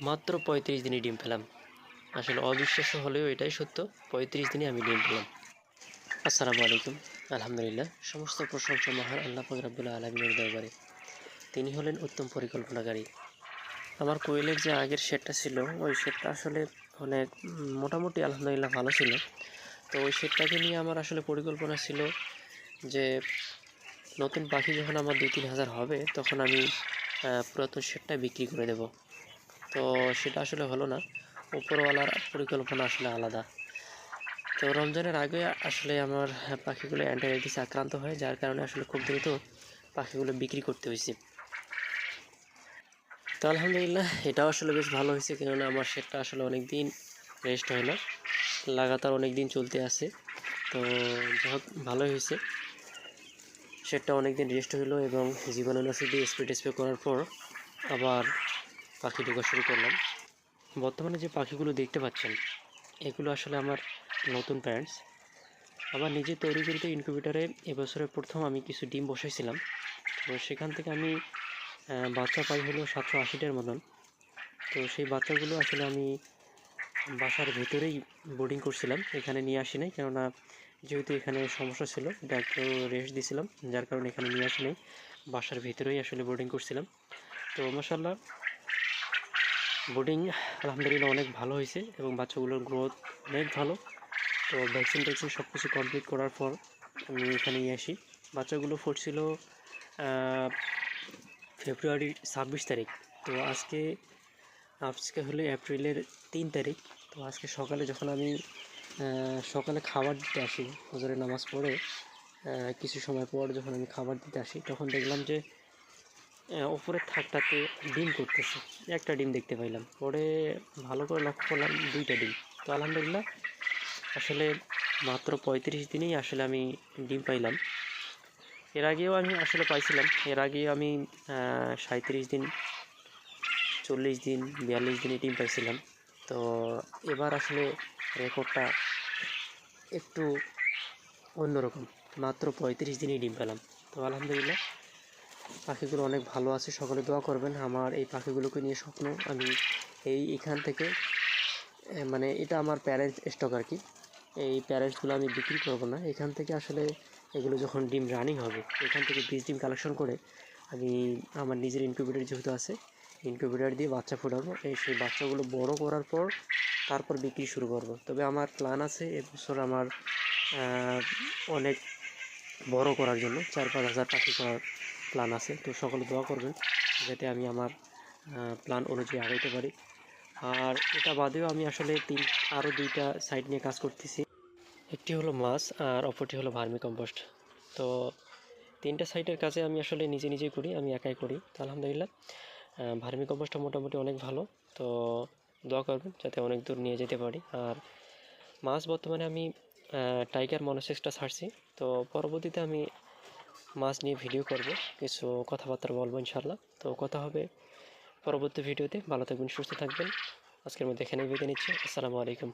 মাত্র পঁয়ত্রিশ দিনই ডিম পেলাম। আসলে অবিশ্বাস্য হলেও এটাই সত্য, পঁয়ত্রিশ দিনে আমি ডিম পেলাম। আসসালামু আলাইকুম। আলহামদুলিল্লাহ, সমস্ত প্রশংসা মহান আল্লাহ ফকরাবুল্লাহ আলমিনের দরবারে। তিনি হলেন উত্তম পরিকল্পনাকারী। আমার কোয়েলের যে আগের শেডটা ছিল, ওই শেডটা আসলে অনেক মোটামুটি আলহামদুলিল্লাহ ভালো ছিল। তো ওই শেডটাকে নিয়ে আমার আসলে পরিকল্পনা ছিল যে নতুন পাখি যখন আমার দুই তিন হাজার হবে, তখন আমি পুরাতন শেডটা বিক্রি করে দেব। তো সেটা আসলে হলো না। উপরওয়ালার পরিকল্পনা আসলে আলাদা। তো রমজানের আগে আসলে আমার পাখিগুলো অ্যান্টারাইটিস আক্রান্ত হয়, যার কারণে আসলে খুব দ্রুত পাখিগুলো বিক্রি করতে হয়েছে। তো আলহামদুলিল্লাহ এটাও আসলে বেশ ভালো হয়েছে, কেননা আমার শেডটা আসলে অনেক দিন রেস্ট হয় না। লাগাতার অনেক দিন চলতে আছে। তো যাই হোক ভালোই হয়েছে। শেডটা অনেক দিন রেস্ট হলো এবং জীবাণুনাশক দিয়ে স্প্রে টেস্প্রে করার পর আবার পাখি ঢোকা শুরু করলাম। বর্তমানে যে পাখিগুলো দেখতে পাচ্ছেন, এগুলো আসলে আমার নতুন প্যারেন্টস আমার নিজে তৈরিকৃত ইনকিউবেটারে এবছরের প্রথম আমি কিছু ডিম বসাইছিলাম। তো সেখান থেকে আমি বাচ্চা পাই হলো সাতশো আশিটার মতন। তো সেই বাচ্চাগুলো আসলে আমি বাসার ভেতরেই বোর্ডিং করছিলাম। এখানে নিয়ে আসি নাই, কেননা যেহেতু এখানে সমস্যা ছিল একটু রেস্ট দিয়েছিলাম যার কারণে এখানে নিয়ে আসি নাই। বাসার ভেতরেই আসলে বোর্ডিং করছিলাম। তো মশাল্লাহ বোর্ডিং আলহামদুলিল্লাহ অনেক ভালো হয়েছে এবং বাচ্চাগুলোর গ্রোথ অনেক ভালো। তো ভ্যাকসিন ট্যাকসিন সব কিছু কমপ্লিট করার পর আমি এখানে নিয়ে আসি। বাচ্চাগুলো ফুটছিল ফেব্রুয়ারির ছাব্বিশ তারিখ। তো আজকে আজকে হলো এপ্রিলের তিন তারিখ। তো আজকে সকালে যখন আমি সকালে খাবার দিতে আসি হজরের নামাজ পড়ে কিছু সময় পর যখন আমি খাবার দিতে আসি, তখন দেখলাম যে ওপরের থাকটাতে ডিম করতেছে। একটা ডিম দেখতে পাইলাম। পরে ভালো করে লক্ষ্য করলাম দুইটা ডিম। তো আলহামদুলিল্লাহ, আসলে মাত্র পঁয়ত্রিশ দিনেই আসলে আমি ডিম পাইলাম। এর আগেও আমি আসলে পাইছিলাম। এর আগে আমি সাঁত্রিশ দিন, চল্লিশ দিন, বিয়াল্লিশ দিনে ডিম পাইছিলাম। তো এবার আসলে রেকর্ডটা একটু অন্যরকম। মাত্র পঁয়ত্রিশ দিনেই ডিম পেলাম তো আলহামদুলিল্লাহ পাখিগুলো অনেক ভালো আছে, সকলে দোয়া করবেন। আমার এই পাখিগুলোকে নিয়ে স্বপ্ন, আমি এই এখান থেকে মানে এটা আমার প্যারেন্টস স্টক আর কি। এই প্যারেন্টসগুলো আমি বিক্রি করব না। এখান থেকে আসলে এগুলো যখন ডিম রানিং হবে, এখান থেকে বীজ ডিম কালেকশন করে আমি আমার নিজের ইনকিউবেটর যেহেতু আছে ইনকিউবেটর দিয়ে বাচ্চা ফোটাবো। এই সেই বাচ্চাগুলো বড় করার পর তারপর বিক্রি শুরু করব। তবে আমার প্ল্যান আছে এবছর আমার অনেক বড় করার জন্য, চার পাঁচ হাজার পাখি করার। প্ল্যান আছে, তো সকলে দোয়া করবেন যাতে আমি আমার প্ল্যান অনুযায়ী আগাইতে পারি। আর এটা বাদেও আমি আসলে তিন আরও দুইটা সাইড নিয়ে কাজ করতেছি। একটি হলো মাছ আর অপরটি হলো ভার্মি কম্পোস্ট। তো তিনটা সাইটের কাজে আমি আসলে নিজে নিজেই করি, আমি একাই করি। তো আলহামদুলিল্লাহ ভার্মি কম্পোস্টটা মোটামুটি অনেক ভালো। তো দোয়া করবেন যাতে অনেক দূর নিয়ে যেতে পারি। আর মাছ বর্তমানে আমি টাইগার মনোসেক্সটা ছাড়ছি। তো পরবর্তীতে আমি মাছ নিয়ে ভিডিও করব, কিছু কথাবার্তা বলব ইনশাল্লাহ তো কথা হবে পরবর্তী ভিডিওতে ভালো থাকবেন, সুস্থ থাকবেন। আজকের মধ্যে এখানেই বিদায় নিচ্ছি। আসসালামু আলাইকুম।